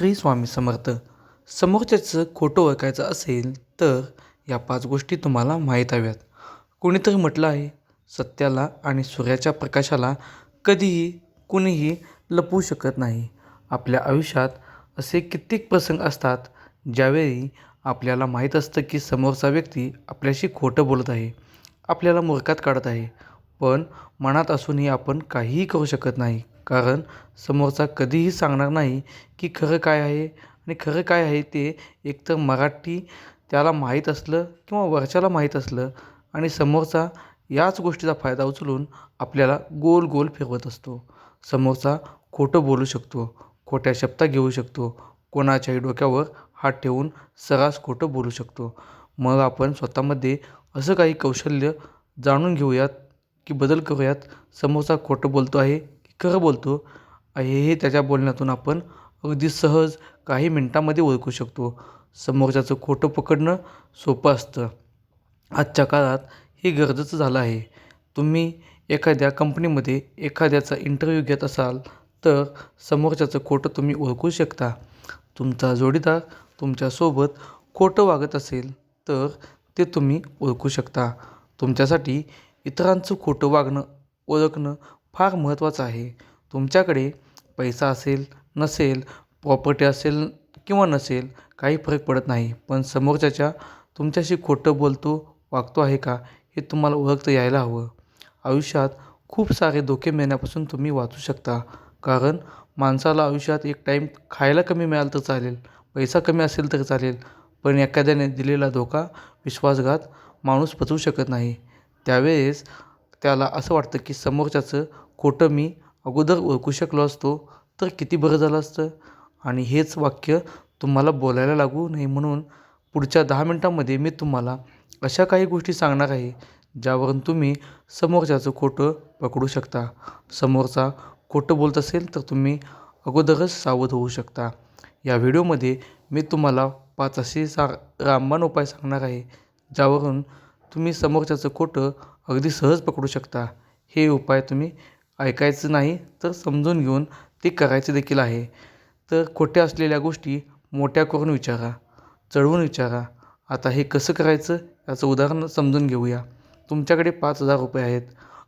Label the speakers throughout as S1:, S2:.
S1: श्री स्वामी समर्थ. समोरच्याचं खोटं ओळखायचं असेल तर या पाच गोष्टी तुम्हाला माहीत हव्यात. कोणीतरी म्हटलं आहे सत्याला आणि सूर्याच्या प्रकाशाला कधीही कुणीही लपवू शकत नाही. आपल्या आयुष्यात असे कित्येक प्रसंग असतात ज्यावेळी आपल्याला माहीत असतं की समोरचा व्यक्ती आपल्याशी खोटं बोलत आहे आपल्याला मूर्खात काढत आहे. पण मनात असूनही आपण काहीही करू शकत नाही. कारण समोरचा कधीही सांगणार नाही की खरं काय आहे आणि खरं काय आहे ते एकतर मराठी त्याला माहीत असलं किंवा वरच्याला माहीत असलं आणि समोरचा याच गोष्टीचा फायदा उचलून आपल्याला गोल गोल फिरवत असतो. समोरचा खोटं बोलू शकतो खोट्या शब्दा घेऊ शकतो कोणाच्याही डोक्यावर हात ठेवून सर्रास खोटं बोलू शकतो. मग आपण स्वतःमध्ये असं काही कौशल्य जाणून घेऊयात की बदल करूयात? समोरचा खोटं बोलतो आहे खरं बोलतो हे हे त्याच्या बोलण्यातून आपण अगदी सहज काही मिनटामध्ये ओळखू शकतो. समोरच्याचं खोटं पकडणं सोपं असतं. आजच्या काळात हे गरजेचं झालं आहे. तुम्ही एखाद्या कंपनीमध्ये एखाद्याचा इंटरव्ह्यू घेत असाल तर समोरच्याचं खोटं तुम्ही ओळखू शकता. तुमचा जोडीदार तुमच्यासोबत खोटं वागत असेल तर ते तुम्ही ओळखू शकता. तुमच्यासाठी इतरांचं खोटं वागणं ओळखणं फार महत्त्वाचं आहे. तुमच्याकडे पैसा असेल नसेल प्रॉपर्टी असेल किंवा नसेल काही फरक पडत नाही. पण समोरच्याच्या तुमच्याशी खोटं बोलतो वागतो आहे का हे तुम्हाला ओळखता यायला हवं. आयुष्यात खूप सारे धोके मिळण्यापासून तुम्ही वाचू शकता. कारण माणसाला आयुष्यात एक टाईम खायला कमी मिळालं तर चालेल पैसा कमी असेल तर चालेल पण एखाद्याने दिलेला धोका विश्वासघात माणूस पचवू शकत नाही. त्यावेळेस त्याला असं वाटतं की समोरच्याचं खोटं मी अगोदर ओळखू शकलो असतो तर किती बरं झालं असतं? आणि हेच वाक्य तुम्हाला बोलायला लागू नये म्हणून पुढच्या दहा मिनटामध्ये मी तुम्हाला अशा काही गोष्टी सांगणार आहे ज्यावरून तुम्ही समोरच्याचं खोटं पकडू शकता. समोरचा खोटं बोलत असेल तर तुम्ही अगोदरच सावध होऊ शकता. या व्हिडिओमध्ये मी तुम्हाला पाच असे सा रामबाण उपाय सांगणार आहे ज्यावरून तुम्ही समोरच्याचं खोटं अगदी सहज पकडू शकता. हे उपाय तुम्ही ऐकायचं नाही तर समजून घेऊन ते करायचे देखील आहे. तर खोट्या असलेल्या गोष्टी मोठ्या करून विचारा चढवून विचारा. आता हे कसं करायचं याचं उदाहरण समजून घेऊया. तुमच्याकडे पाच हजार रुपये आहेत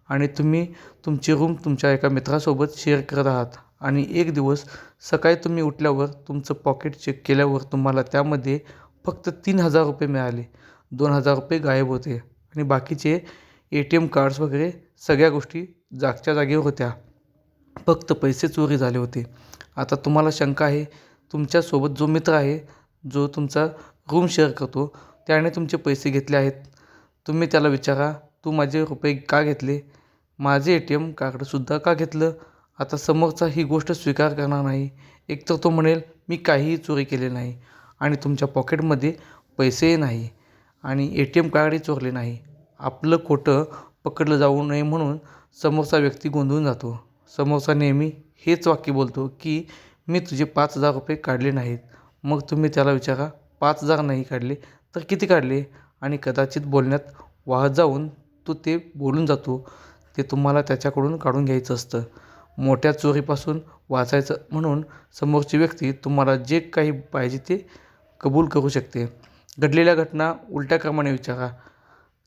S1: आणि तुम्ही तुमची रूम तुमच्या एका मित्रासोबत शेअर करत आहात आणि एक दिवस सकाळी तुम्ही उठल्यावर तुमचं पॉकेट चेक केल्यावर तुम्हाला त्यामध्ये फक्त तीन हजार रुपये मिळाले. दोन हजार रुपये गायब होते आणि बाकीचे ए टी एम कार्ड्स वगैरे सगळ्या गोष्टी जागच्या जागेवर होत्या. फक्त पैसे चोरी झाले होते. आता तुम्हाला शंका आहे तुमच्यासोबत जो मित्र आहे जो तुमचा रूम शेअर करतो त्याने तुमचे पैसे घेतले आहेत. तुम्ही त्याला विचारा तू माझे रुपये का घेतले? माझे ए टी एम कार्डसुद्धा का घेतलं? आता समोरचा ही गोष्ट स्वीकार करणार नाही. एकतर तो म्हणेल मी काहीही चोरी केले नाही आणि तुमच्या पॉकेटमध्ये पैसेही नाही आणि ए टी एम कार्डही चोरले नाही. आपलं खोटं पकडलं जाऊ नये म्हणून समोरचा व्यक्ती गोंधळून जातो. समोरचा नेहमी हेच वाक्य बोलतो की मी तुझे पाच हजार रुपये काढले नाहीत. मग तुम्ही त्याला विचारा पाच हजार नाही काढले तर किती काढले? आणि कदाचित बोलण्यात वाहत जाऊन तो ते बोलून जातो. ते तुम्हाला त्याच्याकडून काढून घ्यायचं असतं. मोठ्या चोरीपासून वाचायचं म्हणून समोरची व्यक्ती तुम्हाला जे काही पाहिजे ते कबूल करू शकते. घडलेल्या घटना उलट्या क्रमाने विचारा.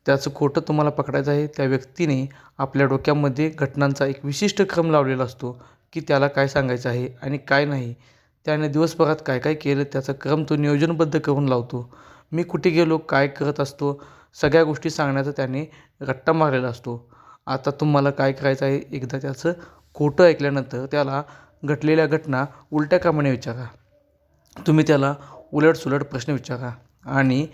S1: त्याचं खोटं तुम्हाला पकडायचं आहे त्या व्यक्तीने आपल्या डोक्यामध्ये घटनांचा एक विशिष्ट क्रम लावलेला असतो की त्याला काय सांगायचं आहे आणि काय नाही. त्याने दिवसभरात काय काय केलं त्याचा क्रम तो नियोजनबद्ध करून लावतो. मी कुठे गेलो काय करत असतो सगळ्या गोष्टी सांगण्याचा त्याने रट्टा मारलेला असतो. आता तुम्हाला काय करायचं आहे एकदा त्याचं खोटं ऐकल्यानंतर त्याला घटलेल्या घटना उलट्या क्रमाने विचारा. तुम्ही त्याला उलटसुलट प्रश्न विचारा आणि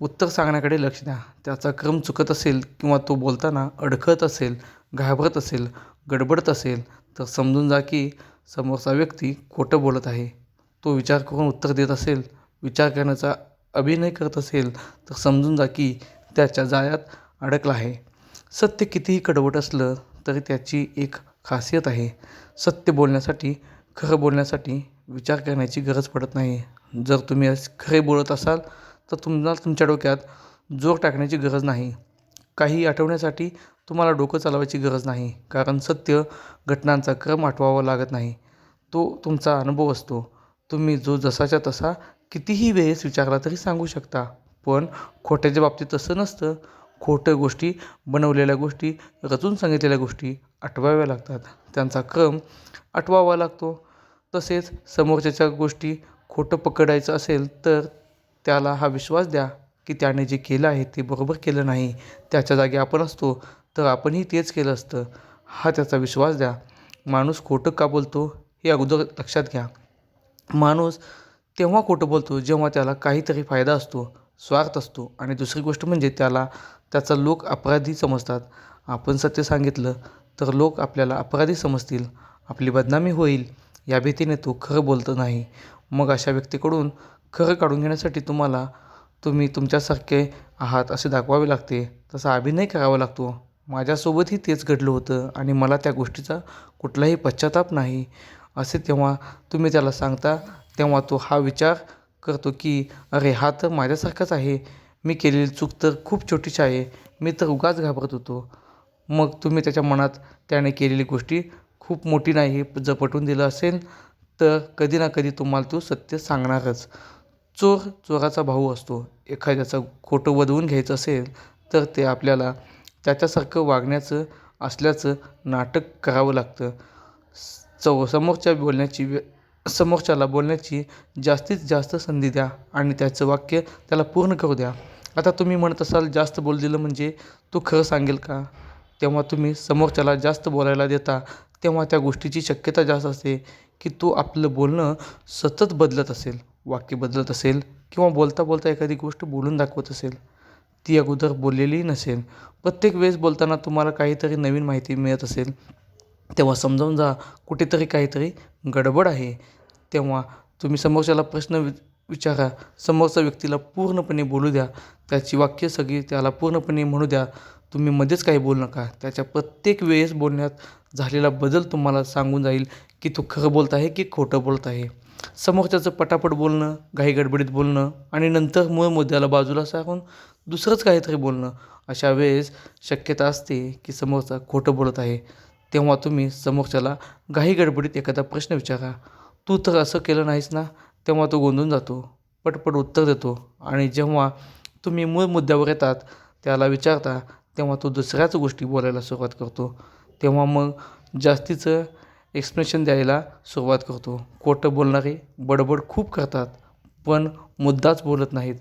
S1: उत्तर सांगण्याकडे लक्ष द्या. त्याचा क्रम चुकत असेल किंवा तो बोलताना अडखळत असेल घाबरत असेल गडबडत असेल तर समजून जा की समोरचा व्यक्ती खोटं बोलत आहे. तो विचार करून उत्तर देत असेल विचार करण्याचा अभिनय करत असेल तर समजून जा की त्याच्या जाळ्यात अडकला आहे. सत्य कितीही कडवट असलं तरी त्याची एक खासियत आहे. सत्य बोलण्यासाठी खरं बोलण्यासाठी विचार करण्याची गरज पडत नाही. जर तुम्ही खरे बोलत असाल तर तुम्हाला तुमच्या डोक्यात जोर टाकण्याची गरज नाही. काही आठवण्यासाठी तुम्हाला डोकं चालवायची गरज नाही. कारण सत्य घटनांचा क्रम आठवावा लागत नाही. तो तुमचा अनुभव असतो. तुम्ही जो जसाच्या तसा कितीही वेळेस विचारला तरी सांगू शकता. पण खोट्याच्या बाबतीत तसं नसतं. खोटं गोष्टी बनवलेल्या गोष्टी रचून सांगितलेल्या गोष्टी आठवाव्या लागतात. त्यांचा क्रम आठवावा लागतो. तसेच समोरच्याच्या गोष्टी खोटं पकडायचं असेल तर त्याला हा विश्वास द्या की त्याने जे केलं आहे ते बरोबर केलं नाही त्याच्या जागी आपण असतो तर आपणही तेच केलं असतं. हा त्याचा विश्वास द्या. माणूस खोटं का बोलतो हे अगोदर लक्षात घ्या. माणूस तेव्हा खोटं बोलतो जेव्हा त्याला काहीतरी फायदा असतो स्वार्थ असतो. आणि दुसरी गोष्ट म्हणजे त्याला त्याचा लोक अपराधी समजतात. आपण सत्य सांगितलं तर लोक आपल्याला अपराधी समजतील. आपली बदनामी होईल या भीतीने तो खरं बोलत नाही. मग अशा व्यक्तीकडून खरं काढून घेण्यासाठी तुम्हाला तुम्ही तुमच्यासारखे आहात असे दाखवावे लागते. तसा अभिनय करावा लागतो. माझ्यासोबतही तेच घडलं होतं आणि मला त्या गोष्टीचा कुठलाही पश्चाताप नाही. असे तेव्हा तुम्ही त्याला सांगता तेव्हा तो हा विचार करतो की अरे हा तर माझ्यासारखाच आहे. मी केलेली चूक तर खूप छोटीशी आहे. मी तर उगाच घाबरत होतो. मग तुम्ही त्याच्या मनात त्याने केलेली गोष्टी खूप मोठी नाही जर पटवून दिलं असेल तर कधी ना कधी तुम्हाला तो सत्य सांगणारच. चोर चोराचा भाऊ असतो एखाद्याचं खोटं वधवून घ्यायचं असेल तर ते आपल्याला त्याच्यासारखं वागण्याचं असल्याचं नाटक करावं लागतं. चौ समोरच्या बोलण्याची व्य समोरच्याला बोलण्याची जास्तीत जास्त संधी द्या आणि त्याचं वाक्य त्याला पूर्ण करू द्या. आता तुम्ही म्हणत असाल जास्त बोल दिलं म्हणजे तो खरं सांगेल का? तेव्हा तुम्ही समोरच्याला जास्त बोलायला देता तेव्हा त्या गोष्टीची शक्यता जास्त असते की तो आपलं बोलणं सतत बदलत असेल. वाक्य बदलत असेल किंवा बोलता बोलता एखादी गोष्ट बोलून दाखवत असेल ती अगोदर बोललेली नसेल. प्रत्येक वेळेस बोलताना तुम्हाला काहीतरी नवीन माहिती मिळत असेल. तेव्हा समजावून जा कुठेतरी काहीतरी गडबड आहे. तेव्हा तुम्ही समोरच्याला प्रश्न वि विचारा. समोरच्या व्यक्तीला पूर्णपणे बोलू द्या. त्याची वाक्य सगळी त्याला पूर्णपणे म्हणू द्या. तुम्ही मध्येच काही बोलू नका. त्याच्या प्रत्येक वेळेस बोलण्यात झालेला बदल तुम्हाला सांगून जाईल की तो खरं बोलत आहे की खोटं बोलत आहे? समोरच्याचं पटापट बोलणं घाईगडबडीत बोलणं आणि नंतर मूळ मुद्द्याला बाजूला सारून दुसरंच काहीतरी बोलणं अशा वेळेस शक्यता असते की समोरचा खोटं बोलत आहे. तेव्हा तुम्ही समोरच्याला घाई गडबडीत एखादा प्रश्न विचारा. तू तर असं केलं नाहीस ना? तेव्हा तो गोंधून जातो पटपट उत्तर देतो आणि जेव्हा तुम्ही मूळ मुद्द्यावर येतात त्याला विचारता तेव्हा तो दुसऱ्याच गोष्टी बोलायला सुरुवात करतो. तेव्हा मग जास्तीचं एक्सप्रेशन द्यायला सुरुवात करतो. खोटं बोलणारे बडबड खूप करतात पण मुद्दाच बोलत नाहीत.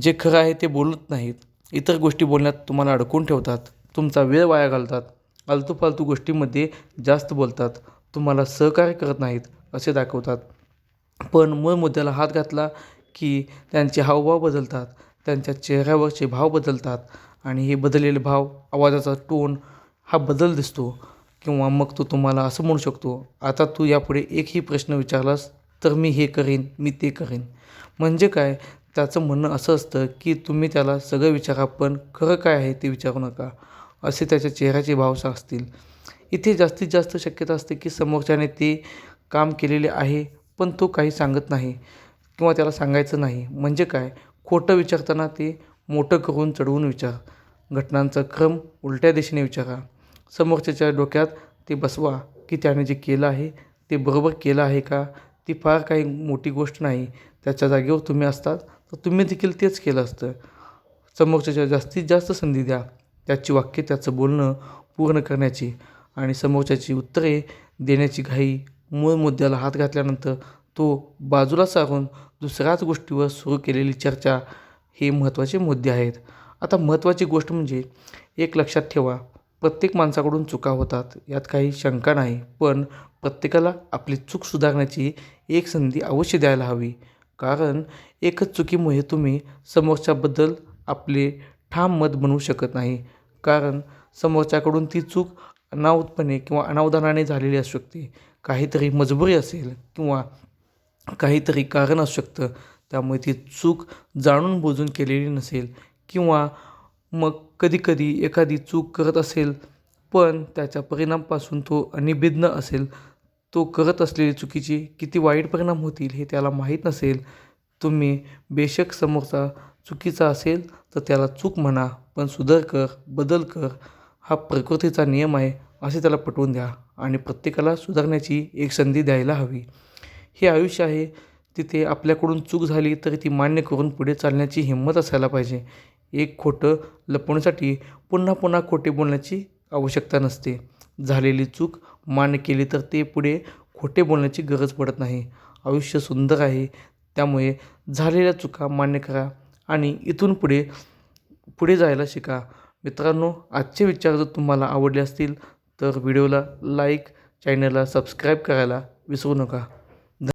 S1: जे खरं आहे ते बोलत नाहीत. इतर गोष्टी बोलण्यात तुम्हाला अडकून ठेवतात. तुमचा वेळ वाया घालतात. आलतू फालतू जास्त बोलतात. तुम्हाला सहकार्य करत नाहीत असे दाखवतात. पण मूळ मुद्द्याला हात घातला की त्यांचे हावभाव बदलतात. त्यांच्या चेहऱ्यावरचे भाव बदलतात. आणि हे बदललेले भाव आवाजाचा टोन हा बदल दिसतो. किंवा मग तो तुम्हाला असं म्हणू शकतो आता तू यापुढे एकही प्रश्न विचारलास तर मी हे करीन मी ते करीन. म्हणजे काय? त्याचं म्हणणं असं असतं की तुम्ही त्याला सगळं विचारा पण खरं काय आहे ते विचारू नका असे त्याच्या चेहऱ्याचे भाव असतील इथे जास्तीत जास्त शक्यता असते की समोरच्याने ते काम केलेले आहे पण तो काही सांगत नाही किंवा त्याला सांगायचं नाही. म्हणजे काय? खोटं विचारताना ते मोठं करून चढवून विचार. घटनांचा क्रम उलट्या दिशेने विचारा. समोरच्याच्या डोक्यात ते बसवा की त्याने जे केलं आहे ते बरोबर केलं आहे का? ती फार काही मोठी गोष्ट नाही. त्याच्या जागेवर तुम्ही असतात तर तुम्ही देखील तेच केलं असतं. समोरच्याच्या जास्तीत जास्त संधी द्या. त्याची वाक्य त्याचं बोलणं पूर्ण करण्याची आणि समोरच्याची उत्तरे देण्याची घाई मूळ मुद्द्याला हात घातल्यानंतर तो बाजूला सारून दुसऱ्याच गोष्टीवर सुरू केलेली चर्चा हे महत्त्वाचे मुद्दे आहेत. आता महत्त्वाची गोष्ट म्हणजे एक लक्षात ठेवा. प्रत्येक माणसाकडून चुका होतात यात काही शंका नाही. पण प्रत्येकाला आपली चूक सुधारण्याची एक संधी अवश्य द्यायला हवी. कारण एकच चुकीमुळे तुम्ही समोरच्याबद्दल आपले ठाम मत बनवू शकत नाही. कारण समोरच्याकडून ती चूक अनावतपणे किंवा अनावधानाने झालेली असू शकते. काहीतरी मजबुरी असेल किंवा काहीतरी कारण असू शकतं. त्यामुळे ती चूक जाणून बुजून केलेली नसेल किंवा मग कधीकधी एखादी चूक करत असेल पण त्याच्या परिणामापासून तो अनिभिज्ञ असेल. तो करत असलेली चुकीची किती वाईट परिणाम होतील हे त्याला माहीत नसेल. तुम्ही बेशक समोरचा चुकीचा असेल तर त्याला चूक म्हणा पण सुधार कर बदल कर. हा प्रकृतीचा नियम आहे असे त्याला पटवून द्या आणि प्रत्येकाला सुधारण्याची एक संधी द्यायला हवी. हे आयुष्य आहे तिथे आपल्याकडून चूक झाली तर ती मान्य करून पुढे चालण्याची हिंमत असायला पाहिजे. एक खोटं लपवण्यासाठी पुन्हा पुन्हा खोटे बोलण्याची आवश्यकता नसते. झालेली चूक मान्य केली तर ते पुढे खोटे बोलण्याची गरज पडत नाही. आयुष्य सुंदर आहे त्यामुळे झालेल्या चुका मान्य करा आणि इथून पुढे पुढे जायला शिका. मित्रांनो आजचे विचार जर तुम्हाला आवडले असतील तर व्हिडिओला लाईक चॅनलला सबस्क्राईब करायला विसरू नका.